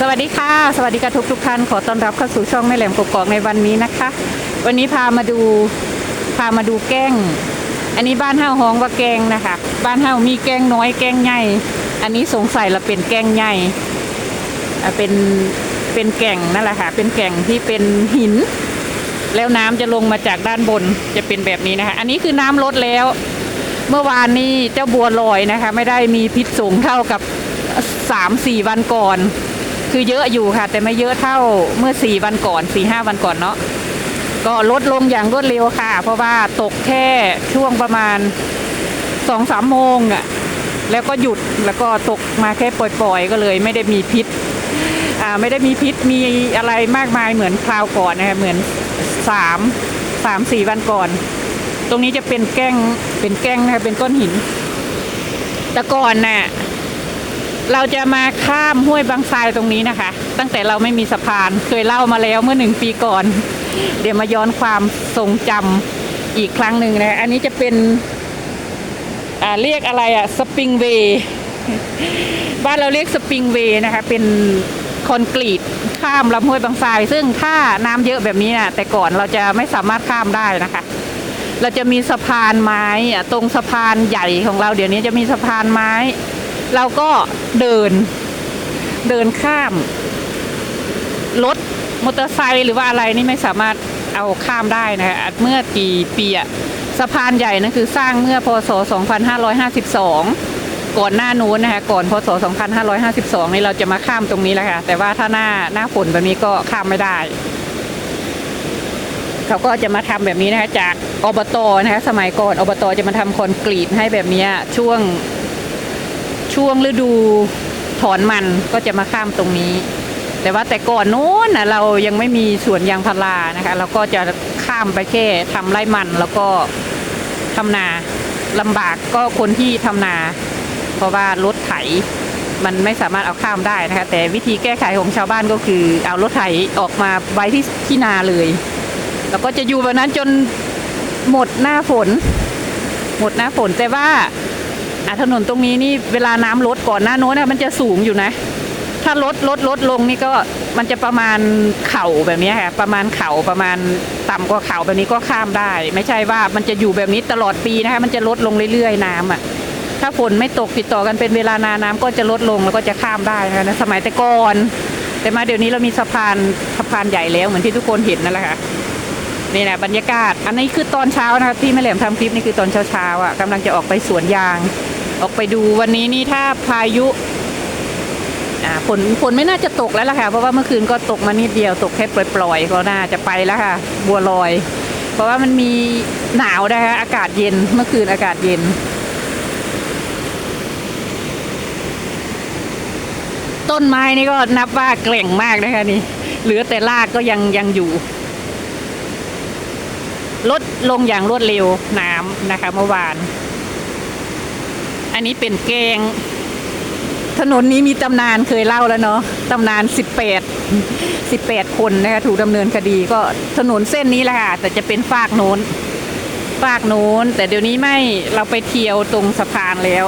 สวัสดีค่ะ สวัสดีค่ะทุกทุกท่านขอต้อนรับเข้าสู่ช่องแม่แหลมกกอกในวันนี้นะคะ วันนี้พามาดูพามาดูแกงอันนี้บ้านเฮาฮ้องว่าแกงนะคะ บ้านเฮามีแกงน้อยแกงใหญ่อันนี้สงสัยละเป็นแกงใหญ่เป็นเป็นแก่งนั่นแหละค่ะ เป็นแก่งที่เป็นหิน แล้วน้ำจะลงมาจากด้านบนจะเป็นแบบนี้นะคะ อันนี้คือน้ำลดแล้ว เมื่อวานนี้เจ้าบัวลอยนะคะ ไม่ได้มีพิษสูงเท่ากับสามสี่วันก่อน คือเยอะอยู่ค่ะ แต่ไม่เยอะเท่าเมื่อสี่วันก่อนสี่ห้าวันก่อนเนาะก็ลดลงอย่างรวดเร็วค่ะ เพราะว่าตกแค่ช่วงประมาณสองสามโมงอะ่ะแล้วก็หยุดแล้วก็ตกมาแค่ปล่อยๆ ก็เลยไม่ได้มีพิษอ่าไม่ได้มีพิษมีอะไรมากมายเหมือนคราวก่อนนะคะเหมือนสามสามสี่วันก่อน ตรงนี้จะเป็นแก้งเป็นแก้งนะคะเป็นก้อนหิน แต่ก่อนน่ะ เราจะมาข้ามห้วยบางทรายตรงนี้นะคะ ตั้งแต่เราไม่มีสะพานเคยเล่ามาแล้วเมื่อหนึ่งปีก่อน เดี๋ยวมาย้อนความทรงจำอีกครั้งหนึ่งนะ อันนี้จะเป็นอ่าเรียกอะไรอะสปริงเวย์บ้านเราเรียกสปริงเวย์นะคะ เป็นคอนกรีตข้ามลำห้วยบางทราย ซึ่งถ้าน้ำเยอะแบบนี้นะแต่ก่อนเราจะไม่สามารถข้ามได้นะคะ เราจะมีสะพานไม้อะตรงสะพานใหญ่ของเราเดี๋ยวนี้จะมีสะพานไม้ เราก็เดินเดินข้าม รถมอเตอร์ไซค์หรือว่าอะไรนี่ไม่สามารถเอาข้ามได้นะคะเมื่อกี่ปีอะสะพานใหญ่นั่นคือสร้างเมื่อพศ 2552 ก่อนหน้านู้นนะคะก่อนพศ 2552 นี่เราจะมาข้ามตรงนี้แหละค่ะแต่ว่าถ้าหน้าหน้าฝนแบบนี้ก็ข้ามไม่ได้ เขาก็จะมาทำแบบนี้นะคะจากอบตนะคะสมัยก่อนอบตจะมาทำคอนกรีตให้แบบนี้ช่วง ช่วงฤดูถอนมันก็จะมาข้ามตรงนี้ แต่ว่าแต่ก่อนนู้นนะเรายังไม่มีสวนยางพารานะคะ เราก็จะข้ามไปแค่ทำไร่มันแล้วก็ทำนาลำบากก็คนที่ทำนา เพราะว่ารถไถมันไม่สามารถเอาข้ามได้นะคะ แต่วิธีแก้ไขของชาวบ้านก็คือ เอารถไถออกมาไว้ที่ที่นาเลย แล้วก็จะอยู่แบบนั้นจนหมดหน้าฝน หมดหน้าฝนแต่ว่า อะถนนตรงนี้นี่เวลาน้ำลดก่อนหน้าโน้นนะมันจะสูงอยู่นะ ถ้าลดลดลดลงนี่ก็มันจะประมาณเข่าแบบนี้ค่ะประมาณเข่าประมาณต่ำกว่าเข่าแบบนี้ก็ข้ามได้ ไม่ใช่ว่ามันจะอยู่แบบนี้ตลอดปีนะคะมันจะลดลงเรื่อยๆน้ำอะถ้าฝนไม่ตกติดต่อกันเป็นเวลานานน้ำก็จะลดลงแล้วก็จะข้ามได้นะะสมัยแต่ก่อนแต่มาเดี๋ยวนี้เรามีสะพานสะพานใหญ่แล้วเหมือนที่ทุกคนเห็นนั่นแหละค่ะนี่แหละบรรยากาศ อันนี้คือตอนเช้านะคะที่แม่แหลมทำคลิปนี่คือตอนเช้าๆอะกำลังจะออกไปสวนยาง ออกไปดูวันนี้นี่ถ้าพายุฝนฝนไม่น่าจะตกแล้วล่ะค่ะ เพราะว่าเมื่อคืนก็ตกมานิดเดียวตกแค่ปล่อยๆก็น่าจะไปแล้วค่ะ บัวลอย เพราะว่ามันมีหนาวนะคะอากาศเย็นเมื่อคืนอากาศเย็นต้นไม้นี่ก็นับว่าแกร่งมากนะคะนี่ เหลือแต่รากก็ยังยังอยู่ ลดลงอย่างรวดเร็วน้ำนะคะเมื่อวาน อันนี้เป็นแกง ถนนนี้มีตำนานเคยเล่าแล้วเนาะตำนาน 18 18 คนนะคะถูกดำเนินคดีก็ถนนเส้นนี้แหละค่ะ แต่จะเป็นฝากโน้นฝากโน้น แต่เดี๋ยวนี้ไม่เราไปเที่ยวตรงสะพานแล้ว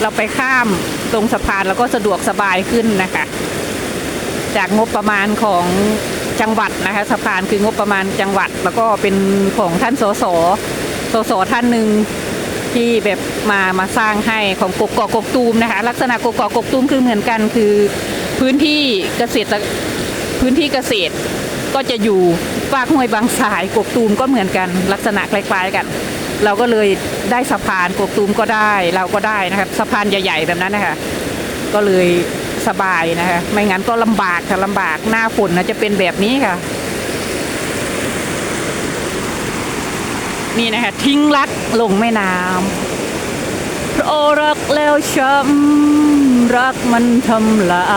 เราไปข้ามตรงสะพานแล้วก็สะดวกสบายขึ้นนะคะ จากงบประมาณของจังหวัดนะคะสะพานคืองบประมาณจังหวัด แล้วก็เป็นของท่านสสสสท่านหนึ่ง ที่แบบมามาสร้างให้ของกกอกกกตูมนะคะ ลักษณะกกอกกกตูมคือเหมือนกันคือพื้นที่เกษตรพื้นที่เกษตรก็จะอยู่ฝากห้วยบางสายกกตูมก็เหมือนกัน ลักษณะคล้ายๆกัน เราก็เลยได้สะพานกกตูมก็ได้เราก็ได้นะครับสะพานใหญ่ๆแบบนั้นนะคะก็เลยสบายนะคะไม่งั้นก็ลำบากค่ะลำบากหน้าฝนนะจะเป็นแบบนี้ค่ะ นี่นะคะ ทิ้งรักลงแม่น้ำเพราะรักแล้วช้ำรักมันทำลา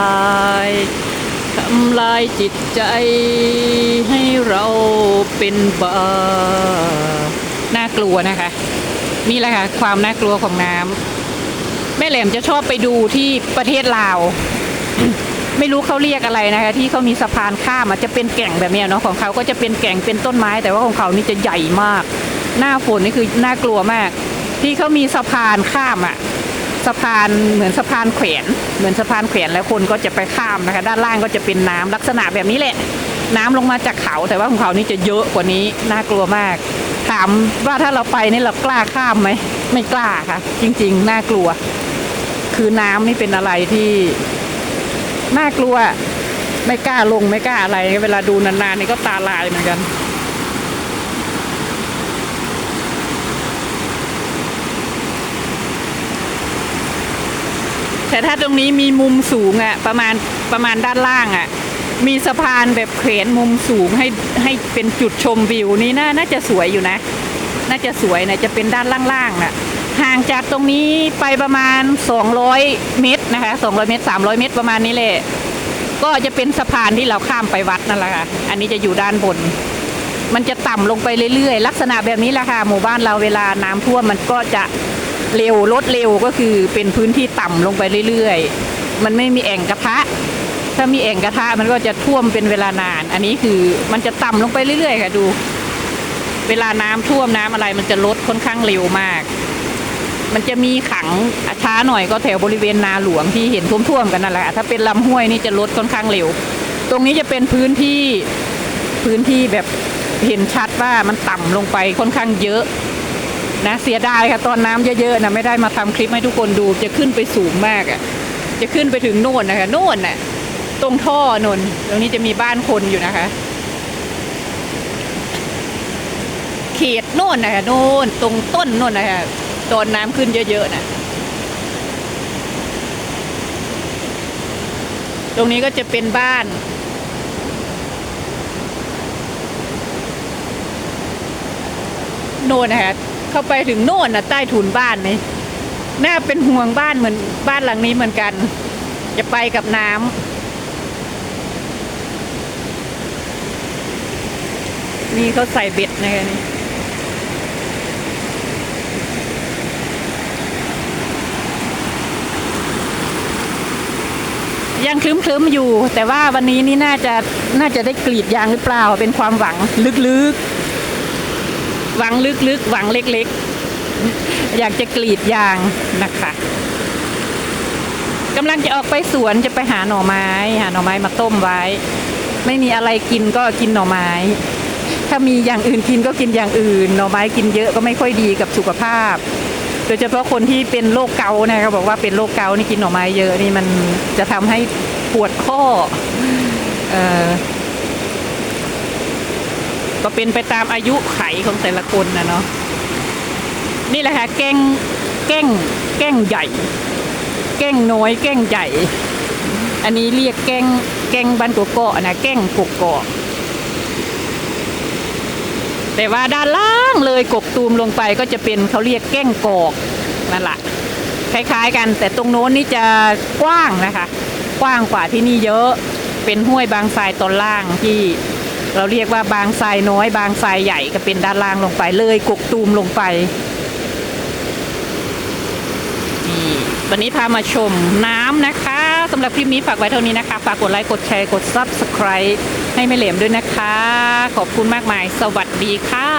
ยทำลายจิตใจให้เราเป็นบ้าน่ากลัวนะคะ นี่แหละค่ะ ความน่ากลัวของน้ำแม่แหลมจะชอบไปดูที่ประเทศลาว ไม่รู้เขาเรียกอะไรนะคะ ที่เขามีสะพานข้ามอะจะเป็นแก่งแบบนี้เนาะของเขาก็จะเป็นแก่งเป็นต้นไม้ แต่ว่าของเขานี่จะใหญ่มาก หน้าฝนนี่คือน่ากลัวมาก ที่เขามีสะพานข้ามอะสะพานเหมือนสะพานแขวนเหมือนสะพานแขวนแล้วคนก็จะไปข้ามนะคะ ด้านล่างก็จะเป็นน้ำลักษณะแบบนี้แหละ น้ำลงมาจากเขาแต่ว่าของเขานี่จะเยอะกว่านี้น่ากลัวมาก ถามว่าถ้าเราไปนี่เรากล้าข้ามไหมไม่กล้าค่ะ จริง ๆ น่ากลัว คือน้ำนี่เป็นอะไรที่น่ากลัว ไม่กล้าลงไม่กล้าอะไร เวลาดูนานๆนี่ก็ตาลายเหมือนกัน แต่ถ้าตรงนี้มีมุมสูงอะ่ะประมาณประมาณด้านล่างอะ่ะ มีสะพานแบบเขนมุมสูงให้ให้เป็นจุดชมวิวนี่น่าน่าจะสวยอยู่นะ น่าจะสวยนะจะเป็นด้านล่างๆน่ะห่างจากตรงนี้ไปประมาณ 200 เมตรนะคะ 200 เมตร 300 เมตรประมาณนี้แหละก็จะเป็นสะพานที่เราข้ามไปวัดนั่นแหละค่ะ อันนี้จะอยู่ด้านบน มันจะต่ำลงไปเรื่อยๆ ลักษณะแบบนี้แหละค่ะ หมู่บ้านเราเวลาน้ำท่วมมันก็จะ เร็วลดเร็วก็คือเป็นพื้นที่ต่ำลงไปเรื่อยๆ มันไม่มีแอ่งกระทะ ถ้ามีแอ่งกระทะมันก็จะท่วมเป็นเวลานาน อันนี้คือมันจะต่ำลงไปเรื่อยๆ ค่ะดู เวลาน้ำท่วมน้ำอะไรมันจะลดค่อนข้างเร็วมาก มันจะมีขังช้าหน่อยก็แถวบริเวณนาหลวงที่เห็นท่วมๆกันนั่นแหละถ้าเป็นลำห้วยนี่จะลดค่อนข้างเร็ว ตรงนี้จะเป็นพื้นที่พื้นที่แบบเห็นชัดว่ามันต่ำลงไปค่อนข้างเยอะ นะเสียดายค่ะตอนน้ำเยอะๆนะไม่ได้มาทำคลิปให้ทุกคนดูจะขึ้นไปสูงมากอะ่ะจะขึ้นไปถึงโน่นนะคะโน่นน่ะตรงท่อนนตรงนี้จะมีบ้านคนอยู่นะคะ เขตโน่นนะคะโน่นตรงต้นโน่นนะคะตอนน้ำขึ้นเยอะๆนะตรงนี้ก็จะเป็นบ้านโน่นนะคะ เข้าไปถึงโน่นนะใต้ถุนบ้านนี่น่าเป็นห่วงบ้านเหมือนบ้านหลังนี้เหมือนกัน จะไปกับน้ำนี่เขาใส่เบ็ดนะคะนี่ยังคลึ้มๆอยู่ แต่ว่าวันนี้นี่น่าจะน่าจะได้กรีดยางหรือเปล่าเป็นความหวังลึกๆ หวังลึกๆ หวังเล็กๆ อยากจะกรีดยางนะคะกำลังจะออกไปสวนจะไปหาหน่อไม้ หาหน่อไม้มาต้มไว้ ไม่มีอะไรกินก็กินหน่อไม้ ถ้ามีอย่างอื่นกินก็กินอย่างอื่น หน่อไม้กินเยอะก็ไม่ค่อยดีกับสุขภาพ โดยเฉพาะคนที่เป็นโรคเกาต์นะเขาบอกว่าเป็นโรคเกาต์นี่กินหน่อไม้เยอะนี่มันจะทำให้ปวดข้อเออ ก็เป็นไปตามอายุไขของแต่ละคนนะเนาะนี่แหละค่ะแก้งแก้งแก้งใหญ่ แก้งน้อย แก้งใหญ่ อันนี้เรียกแก้งแก้งบ้านกกอกนะแก้งกกอกแต่ว่าด้านล่างเลยกกตูมลงไปก็จะเป็นเขาเรียกแก้งกอกนั่นแหละคล้ายๆกัน แต่ตรงโน้นนี่จะกว้างนะคะ กว้างกว่าที่นี่เยอะเป็นห้วยบางทรายตอนล่างที่ เราเรียกว่าบางทรายน้อย บางทรายใหญ่ก็เป็นด้านล่างลงไปเลยกกตูมลงไปนี่วันนี้พามาชมน้ำนะคะสำหรับคลิปนี้ฝากไว้เท่านี้นะคะ ฝากกดไลค์ กดแชร์ กด Subscribe ให้ไม่เหลมด้วยนะคะ ขอบคุณมากมาย สวัสดีค่ะ